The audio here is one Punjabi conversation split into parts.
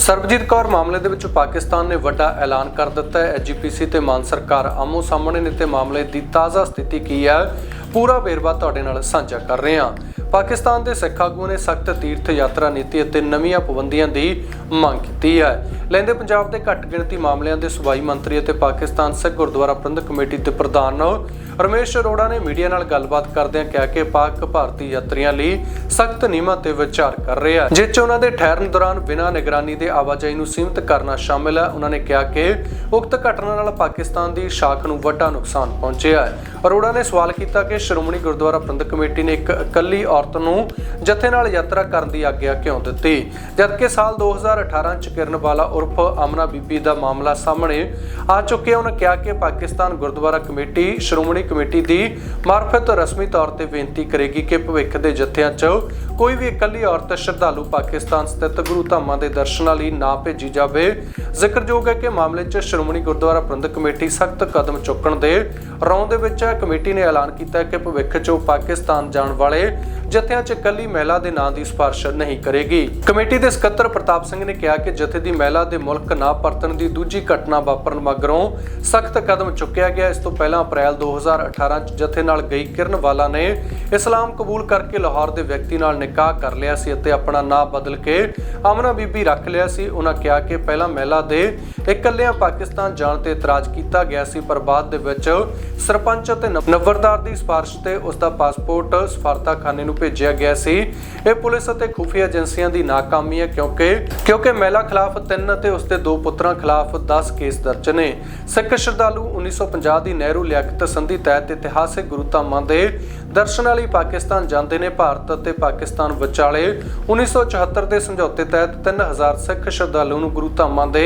ਸਰਬਜੀਤ ਕੌਰ ਮਾਮਲੇ ਦੇ ਵਿੱਚ ਪਾਕਿਸਤਾਨ ਨੇ ਵੱਡਾ ਐਲਾਨ ਕਰ ਦਿੱਤਾ ਹੈ। ਐਜੀਪੀਸੀ ਤੇ ਮਾਨ ਸਰਕਾਰ ਆਮੋ ਸਾਹਮਣੇ ਨੇ ਤੇ ਮਾਮਲੇ ਦੀ ਤਾਜ਼ਾ ਸਥਿਤੀ ਕੀ ਹੈ, ਪੂਰਾ ਵੇਰਵਾ ਤੁਹਾਡੇ ਨਾਲ ਸਾਂਝਾ ਕਰ ਰਹੇ ਹਾਂ। ਪਾਕਿਸਤਾਨ ਦੇ ਸਿੱਖ ਆਗੂ ਨੇ ਸਖਤ ਤੀਰਥ ਯਾਤਰਾ ਨੀਤੀ ਅਤੇ ਨਵੀਆਂ ਪਾਬੰਦੀਆਂ ਦੀ ਮੰਗ ਕੀਤੀ ਹੈ। ਲੈਂਦੇ ਪੰਜਾਬ ਦੇ ਘੱਟ ਗਿਣਤੀ ਮਾਮਲਿਆਂ ਦੇ ਸੂਬਾਈ ਮੰਤਰੀ ਅਤੇ ਪਾਕਿਸਤਾਨ ਸਿੱਖ ਗੁਰਦੁਆਰਾ ਪ੍ਰਬੰਧਕ ਕਮੇਟੀ ਦੇ ਪ੍ਰਧਾਨ ਰਮੇਸ਼ ਅਰੋੜਾ ਨੇ ਮੀਡੀਆ ਨਾਲ ਗੱਲਬਾਤ ਕਰਦਿਆਂ ਕਿਹਾ ਕਿ ਪਾਕ ਭਾਰਤੀ ਯਾਤਰੀਆਂ ਲਈ ਸਖਤ ਨਿਯਮਾਂ ਤੇ ਵਿਚਾਰ ਕਰ ਰਿਹਾ ਹੈ ਜਿਸ 'ਚ ਉਹਨਾਂ ਦੇ ਠਹਿਰਨ ਦੌਰਾਨ ਬਿਨਾਂ ਨਿਗਰਾਨੀ ਦੇ ਆਵਾਜਾਈ ਨੂੰ ਸੀਮਿਤ ਕਰਨਾ ਸ਼ਾਮਿਲ ਹੈ ਉਹਨਾਂ ਨੇ ਕਿਹਾ ਕਿ ਉਕਤ ਘਟਨਾ ਨਾਲ ਪਾਕਿਸਤਾਨ ਦੀ ਸ਼ਾਖ ਨੂੰ ਵੱਡਾ ਨੁਕਸਾਨ ਪਹੁੰਚਿਆ ਹੈ। ਅਰੋੜਾ ਨੇ ਸਵਾਲ ਕੀਤਾ ਕਿ ਸ਼੍ਰੋਮਣੀ ਗੁਰਦੁਆਰਾ ਪ੍ਰਬੰਧਕ ਕਮੇਟੀ ਨੇ ਇੱਕ ਇਕੱਲੀ ਔਰਤ ਨੂੰ ਜਥੇ ਨਾਲ ਯਾਤਰਾ ਕਰਨ ਦੀ ਆਗਿਆ ਕਿਉਂ ਦਿੱਤੀ? ਜਦਕਿ ਸਾਲ 2018 ਚ ਕਿਰਨ ਵਾਲਾ ਉਰਫ ਅਮਨਾ ਬੀਬੀ ਦਾ ਮਾਮਲਾ ਸਾਹਮਣੇ ਆ ਚੁੱਕਿਆ, ਉਹਨਾਂ ਕਿਹਾ ਕਿ ਪਾਕਿਸਤਾਨ ਗੁਰਦੁਆਰਾ ਕਮੇਟੀ ਸ਼੍ਰੋਮਣੀ ਕਮੇਟੀ ਦੀ ਮਾਰਫਤ ਰਸਮੀ ਤੌਰ ਤੇ ਬੇਨਤੀ ਕਰੇਗੀ ਕਿ ਭਵਿੱਖ ਦੇ ਜਥਿਆਂ 'ਚ ਕੋਈ ਵੀ ਇਕੱਲੀ ਔਰਤ ਸ਼ਰਧਾਲੂ ਪਾਕਿਸਤਾਨ ਸਥਿਤ ਗੁਰੂ ਧਾਮਾਂ ਦੇ ਦਰਸ਼ਨਾਂ ਲਈ ਨਾ ਭੇਜੀ ਜਾਵੇ। ਜ਼ਿਕਰਯੋਗ ਹੈ ਕਿ ਮਾਮਲੇ 'ਚ ਸ਼੍ਰੋਮਣੀ ਗੁਰਦੁਆਰਾ ਪ੍ਰਬੰਧਕ ਕਮੇਟੀ ਸਖਤ ਕਦਮ ਚੁੱਕਣ ਦੇ ਰੌਂ ਦੇ ਵਿੱਚ ਕਮੇਟੀ ਨੇ ਐਲਾਨ ਕੀਤਾ ਕਿ ਭਵਿੱਖ 'ਚ ਉਹ ਪਾਕਿਸਤਾਨ ਜਾਣ ਵਾਲੇ ਜਥਿਆਂ 'ਚ ਇਕੱਲੀ ਮਹਿਲਾ ਦੇ ਨਾਂ ਦੀ ਸਿਫਾਰਿਸ਼ ਨਹੀਂ ਕਰੇਗੀ। ਕਮੇਟੀ ਦੇ ਸਕੱਤਰ ਪ੍ਰਤਾਪ ਸਿੰਘ ਨੇ ਕਿਹਾ ਕਿ ਜਥੇ ਦੀ ਮਹਿਲਾ ਦੇ ਮੁਲਕ ਨਾ ਪਰਤਣ ਦੀ ਦੂਜੀ ਘਟਨਾ ਵਾਪਰਨ ਮਗਰੋਂ ਸਖਤ ਕਦਮ ਚੁੱਕਿਆ ਗਿਆ। ਇਸ ਤੋਂ ਪਹਿਲਾਂ ਅਪ੍ਰੈਲ 2018 ਚ ਜਥੇ ਨਾਲ ਗਈ ਕਿਰਨ ਵਾਲਾ ਨੇ ਇਸਲਾਮ ਕਬੂਲ ਕਰਕੇ ਲਾਹੌਰ ਦੇ ਵਿਅਕਤੀ ਨਾਲ ਨਿਕਾਹ ਕਰ ਲਿਆ ਸੀ ਅਤੇ ਆਪਣਾ ਨਾਂ ਬਦਲ ਕੇ ਅਮਨਾ ਬੀਬੀ ਰੱਖ ਲਿਆ ਸੀ। ਉਹਨਾਂ ਕਿਹਾ ਕਿ ਪਹਿਲਾਂ ਮਹਿਲਾ ਦੇ ਇਕੱਲਿਆਂ ਪਾਕਿਸਤਾਨ ਜਾਣ ਤੇ ਇਤਰਾਜ਼ ਕੀਤਾ ਗਿਆ ਸੀ, ਪਰ ਬਾਅਦ ਦੇ ਵਿੱਚ ਸਰਪੰਚ ਅਤੇ ਨੰਬਰਦਾਰ ਦੀ ਸਿਫਾਰਿਸ਼ ਤੇ ਉਸ ਦਾ ਪਾਸਪੋਰਟ ਸਫਾਰਤਾਖਾਨੇ ਨੂੰ ਭੇਜਿਆ ਗਿਆ ਸੀ। ਇਹ ਪੁਲਿਸ ਅਤੇ ਖੁਫੀਆ ਏਜੰਸੀਆਂ ਦੀ ਨਾਕਾਮੀ ਹੈ ਕਿਉਂਕਿ ਕਿਉਂਕਿ ਮਹਿਲਾ ਖਿਲਾਫ ਤਿੰਨ ਅਤੇ ਉਸ ਦੇ ਦੋ ਪੁੱਤਰਾਂ ਖਿਲਾਫ 10 ਕੇਸ ਦਰਜ ਨੇ। ਸਿੱਖ ਸ਼ਰਧਾਲੂ 1950 ਦੀ ਨਹਿਰੂ ਲਿਆਕਤ ਸੰਧੀ ਤਹਿਤ ਇਤਿਹਾਸਿਕ ਗੁਰੂ ਧਾਮਾਂ ਦੇ ਦਰਸ਼ਨਾਂ ਲਈ ਪਾਕਿਸਤਾਨ ਜਾਂਦੇ ਨੇ ਭਾਰਤ ਅਤੇ ਪਾਕਿਸਤਾਨ ਵਿਚਾਲੇ। 1974 ਦੇ ਸਮਝੌਤੇ ਤਹਿਤ 3000 ਸਿੱਖ ਸ਼ਰਧਾਲੂ ਨੂੰ ਗੁਰੂ ਧਾਮਾਂ ਦੇ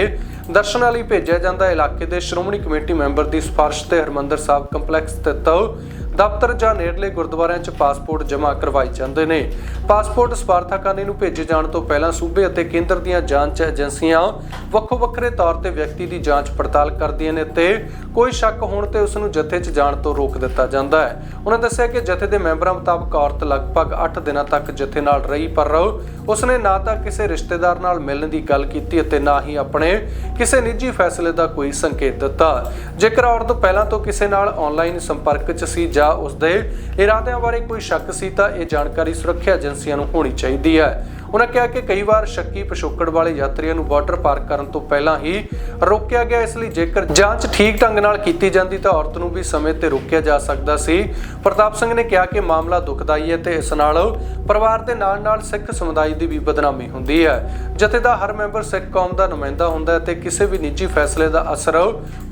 ਦਰਸ਼ਨਾਂ ਲਈ ਭੇਜਿਆ ਜਾਂਦਾ। ਇਲਾਕੇ ਦੇ ਸ਼੍ਰੋਮਣੀ ਕਮੇਟੀ ਮੈਂਬਰ ਦੀ ਸਿਫਾਰਿਸ਼ ਤੇ ਹਰਮੰਦਰ ਸਾਹਿਬ ਕੰਪਲੈਕਸ ਸਥਿਤ ਦਫ਼ਤਰ ਜਾਂ ਨੇੜਲੇ ਗੁਰਦੁਆਰਿਆਂ 'ਚ ਪਾਸਪੋਰਟ ਜਮ੍ਹਾਂ ਕਰਵਾਏ ਜਾਂਦੇ ਨੇ। ਪਾਸਪੋਰਟ ਸਪਾਰਥਾਖਾਨੇ ਨੂੰ ਭੇਜੇ ਜਾਣ ਤੋਂ ਪਹਿਲਾਂ ਸੂਬੇ ਅਤੇ ਕੇਂਦਰ ਦੀਆਂ ਜਾਂਚ ਏਜੰਸੀਆਂ ਵੱਖੋ ਵੱਖਰੇ ਤੌਰ ਤੇ ਵਿਅਕਤੀ ਦੀ ਜਾਂਚ ਪੜਤਾਲ ਕਰਦੀਆਂ ਨੇ ਤੇ ਕੋਈ ਸ਼ੱਕ ਹੋਣ ਤੇ ਉਸ ਨੂੰ ਜਥੇ 'ਚ ਜਾਣ ਤੋਂ ਰੋਕ ਦਿੱਤਾ ਜਾਂਦਾ ਹੈ। ਉਹਨਾਂ ਦੱਸਿਆ ਕਿ ਜਥੇ ਦੇ ਮੈਂਬਰਾਂ ਮੁਤਾਬਕ ਔਰਤ ਲਗਭਗ 8 ਦਿਨਾਂ ਤੱਕ ਜਥੇ ਨਾਲ ਰਹੀ, ਪਰ ਉਸਨੇ ਨਾ ਤਾਂ ਕਿਸੇ ਰਿਸ਼ਤੇਦਾਰ ਨਾਲ ਮਿਲਣ ਦੀ ਗੱਲ ਕੀਤੀ ਅਤੇ ਨਾ ਹੀ ਆਪਣੇ ਕਿਸੇ ਨਿੱਜੀ ਫੈਸਲੇ ਦਾ ਕੋਈ ਸੰਕੇਤ ਦਿੱਤਾ। ਜੇਕਰ ਔਰਤ ਪਹਿਲਾਂ ਤੋਂ ਕਿਸੇ ਨਾਲ ਆਨਲਾਈਨ ਸੰਪਰਕ 'ਚ ਸੀ ਜਾਂ ਉਸਦੇ ਇਰਾਦਿਆਂ ਬਾਰੇ ਕੋਈ ਸ਼ੱਕ ਸੀ ਤਾਂ ਇਹ ਜਾਣਕਾਰੀ ਸੁਰੱਖਿਆ ਏਜੰਸੀਆਂ ਨੂੰ ਹੋਣੀ ਚਾਹੀਦੀ ਹੈ। ਉਹਨਾਂ ਕਿਹਾ ਕਿ ਕਈ ਵਾਰ ਸ਼ੱਕੀ ਪਿਛੋਕੜ ਵਾਲੇ ਯਾਤਰੀਆਂ ਨੂੰ ਬਾਰਡਰ ਪਾਰ ਕਰਨ ਤੋਂ ਪਹਿਲਾਂ ਹੀ ਰੋਕਿਆ ਗਿਆ, ਇਸ ਲਈ ਜੇਕਰ ਜਾਂਚ ਠੀਕ ਢੰਗ ਨਾਲ ਕੀਤੀ ਜਾਂਦੀ ਤਾਂ ਔਰਤ ਨੂੰ ਵੀ ਸਮੇਂ ਤੇ ਰੋਕਿਆ ਜਾ ਸਕਦਾ ਸੀ। ਪ੍ਰਤਾਪ ਸਿੰਘ ਨੇ ਕਿਹਾ ਕਿ ਮਾਮਲਾ ਦੁਖਦਾਈ ਹੈ ਤੇ ਇਸ ਨਾਲ ਪਰਿਵਾਰ ਦੇ ਨਾਲ-ਨਾਲ ਸਿੱਖ ਸਮੁਦਾਇ ਦੀ ਵੀ ਬਦਨਾਮੀ ਹੁੰਦੀ ਹੈ। ਜਥੇ ਦਾ ਹਰ ਮੈਂਬਰ ਸਿੱਖ ਕੌਮ ਦਾ ਨੁਮਾਇੰਦਾ ਹੁੰਦਾ ਹੈ ਤੇ ਕਿਸੇ ਵੀ ਨਿੱਜੀ ਫੈਸਲੇ ਦਾ ਅਸਰ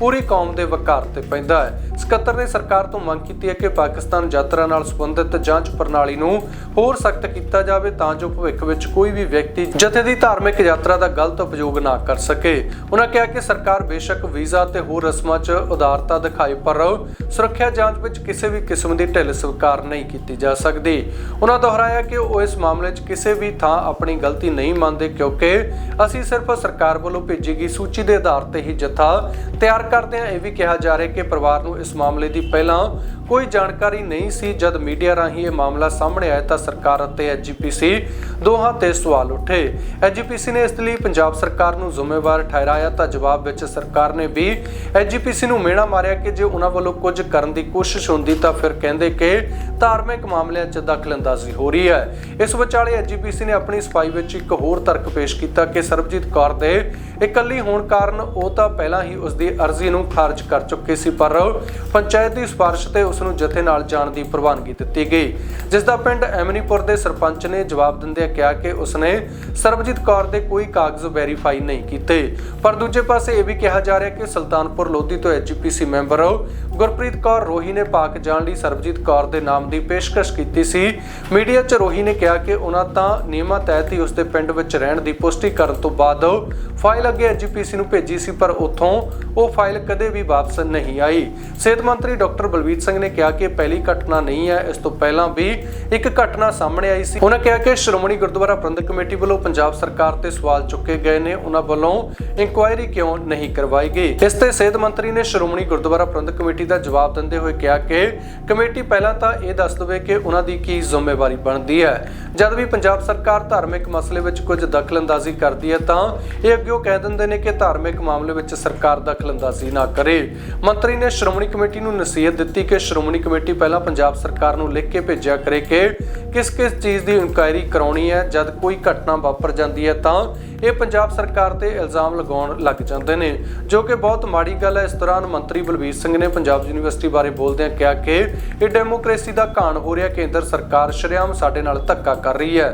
ਪੂਰੀ ਕੌਮ ਦੇ ਵਕਾਰ ਤੇ ਪੈਂਦਾ ਹੈ। ਸਕੱਤਰ ਨੇ ਸਰਕਾਰ ਤੋਂ ਮੰਗ ਕੀਤੀ ਹੈ ਕਿ ਪਾਕਿਸਤਾਨ ਯਾਤਰਾ ਨਾਲ ਸੰਬੰਧਿਤ ਜਾਂਚ ਪ੍ਰਣਾਲੀ ਨੂੰ ਹੋਰ ਸਖਤ ਕੀਤਾ ਜਾਵੇ ਤਾਂ ਜੋ ਭਵਿੱਖ ਵਿੱਚ ਕੋਈ ਵੀ ਵਿਅਕਤੀ ਜਥੇ ਦੀ ਧਾਰਮਿਕ ਯਾਤਰਾ ਦਾ ਗਲਤ ਉਪਯੋਗ ਨਾ ਕਰ ਸਕੇ। ਉਹਨਾਂ ਕਿਹਾ ਕਿ ਸਰਕਾਰ ਬੇਸ਼ੱਕ ਵੀਜ਼ਾ ਤੇ ਹੋਰ ਰਸਮਾਂ 'ਚ ਉਦਾਰਤਾ ਦਿਖਾਏ ਪਰ ਸੁਰੱਖਿਆ ਜਾਂਚ ਵਿੱਚ ਕਿਸੇ ਵੀ ਕਿਸਮ ਦੀ ਢਿੱਲ ਸਵੀਕਾਰ ਨਹੀਂ ਕੀਤੀ ਜਾ ਸਕਦੀ। ਉਹਨਾਂ ਦੁਹਰਾਇਆ ਕਿ ਉਹ ਇਸ ਮਾਮਲੇ 'ਚ ਕਿਸੇ ਵੀ ਥਾਂ ਆਪਣੀ ਗਲਤੀ ਨਹੀਂ ਮੰਨਦੇ, ਕਿਉਂਕਿ ਅਸੀਂ ਸਿਰਫ ਸਰਕਾਰ ਵੱਲੋਂ ਭੇਜੀ ਗਈ ਸੂਚੀ ਦੇ ਆਧਾਰ ਤੇ ਹੀ ਜਥਾ ਤਿਆਰ ਕਰਦੇ ਹਾਂ। ਇਹ ਵੀ ਕਿਹਾ ਜਾ ਰਿਹਾ ਕਿ ਪਰਿਵਾਰ ਨੂੰ ਇਸ ਮਾਮਲੇ ਦੀ ਪਹਿਲਾਂ ਕੋਈ ਜਾਣਕਾਰੀ ਨਹੀਂ ਸੀ। ਜਦ ਮੀਡੀਆ ਰਾਹੀਂ ਇਹ ਮਾਮਲਾ ਸਾਹਮਣੇ ਆਇਆ ਤਾਂ ਸਰਕਾਰ ਅਤੇ ਐਜੀਪੀਸੀ ਦੋਹਾਂ ਤੇ ਸਵਾਲ ਉੱਠੇ। ਐਜੀਪੀਸੀ ਨੇ ਇਸ ਲਈ ਪੰਜਾਬ ਸਰਕਾਰ ਨੂੰ ਜ਼ਿੰਮੇਵਾਰ ਠਹਿਰਾਇਆ ਤਾਂ ਜਵਾਬ ਵਿੱਚ ਸਰਕਾਰ ਨੇ ਵੀ ਐਜੀਪੀਸੀ ਨੂੰ ਮਿਹਣਾ ਮਾਰਿਆ ਕਿ ਜੇ ਉਹਨਾਂ ਵੱਲੋਂ ਕੁਝ ਕਰਨ ਦੀ ਕੋਸ਼ਿਸ਼ ਹੁੰਦੀ ਤਾਂ ਫਿਰ ਕਹਿੰਦੇ ਕਿ ਧਾਰਮਿਕ ਮਾਮਲਿਆਂ 'ਚ ਦਖਲਅੰਦਾਜ਼ੀ ਹੋ ਰਹੀ ਹੈ। ਇਸ ਵਿਚਾਲੇ ਐਜੀਪੀਸੀ ਨੇ ਆਪਣੀ ਸਫ਼ਾਈ ਵਿੱਚ ਇੱਕ ਹੋਰ ਤਰਕ ਪੇਸ਼ ਕੀਤਾ ਕਿ ਸਰਬਜੀਤ ਕੌਰ ਦੇ ਇਕੱਲੀ ਹੋਣ ਕਾਰਨ ਉਹ ਤਾਂ ਪਹਿਲਾਂ ਹੀ ਉਸ ਦੀ ਅਰਜ਼ੀ ਨੂੰ ਖਾਰਜ ਕਰ ਚੁੱਕੇ ਸੀ, ਪਰ ਪੰਚਾਇਤ ਦੀ ਸਿਫਾਰਿਸ਼ ਤੇ ਉਸ ਨੂੰ ਜਥੇ ਨਾਲ ਜਾਣ ਦੀ ਪ੍ਰਵਾਨਗੀ ਦਿੱਤੀ ਗਈ। ਜਿਸ ਦਾ ਪਿੰਡ ਐਮਨੀਪੁਰ ਦੇ ਸਰਪੰਚ ਨੇ ਜਵਾਬ ਦਿੰਦਿਆਂ ਕਿਹਾ ਕਿ ਉਸਨੇ ਸਰਬਜੀਤ ਕੌਰ ਦੇ ਕੋਈ ਕਾਗਜ਼ ਵੈਰੀਫਾਈ ਨਹੀਂ ਕੀਤੇ। ਪਰ ਦੂਜੇ ਪਾਸੇ ਇਹ ਵੀ ਕਿਹਾ ਜਾ ਰਿਹਾ ਕਿ ਸੁਲਤਾਨਪੁਰ ਲੋਧੀ ਤੋਂ ਐਜੀਪੀਸੀ ਮੈਂਬਰ ਗੁਰਪ੍ਰੀਤ ਕੌਰ ਰੋਹੀ ਨੇ ਪਾਕ ਜਾਣ ਲਈ ਸਰਬਜੀਤ ਕੌਰ ਦੇ ਨਾਮ ਦੀ ਪੇਸ਼ਕਸ਼ ਕੀਤੀ ਸੀ। ਮੀਡੀਆ 'ਚ ਰੋਹੀ ਨੇ ਕਿਹਾ ਕਿ ਉਹਨਾਂ ਤਾਂ ਨਿਯਮਾਂ ਤਹਿਤ ਹੀ ਉਸਦੇ ਪਿੰਡ ਵਿੱਚ ਰਹਿਣ ਦੀ ਪੁਸ਼ਟੀ ਕਰਨ ਤੋਂ ਬਾਅਦ ਫਾਈਲ ਅੱਗੇ ਐਜੀਪੀਸੀ ਨੂੰ ਭੇਜੀ ਸੀ, ਪਰ ਉੱਥੋਂ ਉਹ ਫਾਈਲ ਕਦੇ ਵੀ ਵਾਪਸ ਨਹੀਂ ਆਈ। ਸਿਹਤ ਮੰਤਰੀ ਡਾਕਟਰ ਬਲਵੀਰ ਸਿੰਘ ਨੇ ਕਿਹਾ ਕਿ ਪਹਿਲੀ ਘਟਨਾ ਨਹੀਂ ਹੈ, ਇਸ ਤੋਂ ਪਹਿਲਾਂ ਵੀ ਇੱਕ ਘਟਨਾ ਸਾਹਮਣੇ ਆਈ ਸੀ। ਉਹਨਾਂ ਕਿਹਾ ਕਿ ਸ਼੍ਰੋਮਣੀ ਗੁਰਦੁਆਰਾ ਪ੍ਰਬੰਧਕ ਕਮੇਟੀ ਵੱਲੋਂ ਪੰਜਾਬ ਸਰਕਾਰ ਤੇ ਸਵਾਲ ਚੁੱਕੇ ਗਏ ਨੇ, ਉਹਨਾਂ ਵੱਲੋਂ ਇਨਕੁਆਇਰੀ ਕਿਉਂ ਨਹੀਂ ਕਰਵਾਈ ਗਈ? ਇਸ ਤੇ ਸਿਹਤ ਮੰਤਰੀ ਨੇ ਸ਼੍ਰੋਮਣੀ ਗੁਰਦੁਆਰਾ ਪ੍ਰਬੰਧਕ ਕਮੇਟੀ ਦਾ ਜਵਾਬ ਦਿੰਦੇ ਹੋਏ ਕਿਹਾ ਕਿ ਕਮੇਟੀ ਪਹਿਲਾਂ ਤਾਂ ਇਹ ਦੱਸ ਦੇਵੇ ਕਿ ਉਹਨਾਂ ਦੀ ਕੀ ਜ਼ਿੰਮੇਵਾਰੀ ਬਣਦੀ ਹੈ। ਜਦ ਵੀ ਪੰਜਾਬ ਸਰਕਾਰ ਧਾਰਮਿਕ ਮਸਲੇ ਵਿੱਚ ਕੁਝ ਦਖਲਅੰਦਾਜ਼ੀ ਕਰਦੀ ਹੈ, ਤਾਂ ਇਹ ਅੱਗੇ ਕਹਿ ਦਿੰਦੇ ਨੇ ਕਿ ਧਾਰਮਿਕ ਮਾਮਲੇ ਵਿੱਚ ਸਰਕਾਰ ਦਖਲਅੰਦਾਜ਼ੀ ਨਾ ਕਰੇ। ਮੰਤਰੀ ਨੇ ਸ਼੍ਰੋਮਣੀ ਕਮੇਟੀ ਨੂੰ ਨਸੀਹਤ ਦਿੱਤੀ ਕਿ ਸ਼੍ਰੋਮਣੀ ਕਮੇਟੀ ਪਹਿਲਾਂ ਪੰਜਾਬ ਸਰਕਾਰ ਨੂੰ ਲਿਖ ਕੇ ਭੇਜਿਆ ਕਰੇ ਕਿ ਕਿਸ ਕਿਸ ਚੀਜ਼ ਦੀ ਇਨਕੁਆਇਰੀ ਕਰਾਉਣੀ ਹੈ, ਜਦ ਕੋਈ ਘਟਨਾ ਵਾਪਰ ਜਾਂਦੀ ਹੈ ਤਾਂ ਇਹ ਪੰਜਾਬ ਸਰਕਾਰ ਤੇ ਇਲਜ਼ਾਮ ਲਗਾਉਣ ਲੱਗ ਜਾਂਦੇ ਨੇ। ਜੋ ਕਿ ਬਹੁਤ ਮਾੜੀ ਗੱਲ ਹੈ। ਇਸ ਦੌਰਾਨ ਮੰਤਰੀ ਬਲਬੀਰ ਸਿੰਘ ਨੇ ਪੰਜਾਬ ਯੂਨੀਵਰਸਿਟੀ ਬਾਰੇ ਬੋਲਦਿਆਂ ਕਿਹਾ ਕਿ ਇਹ ਡੈਮੋਕ੍ਰੇਸੀ ਦਾ ਘਾਣ ਹੋ ਰਿਹਾ। ਕੇਂਦਰ ਸਰਕਾਰ ਸ਼ਰੇਆਮ ਸਾਡੇ ਨਾਲ ਧੱਕਾ ਕਰ ਰਹੀ ਹੈ।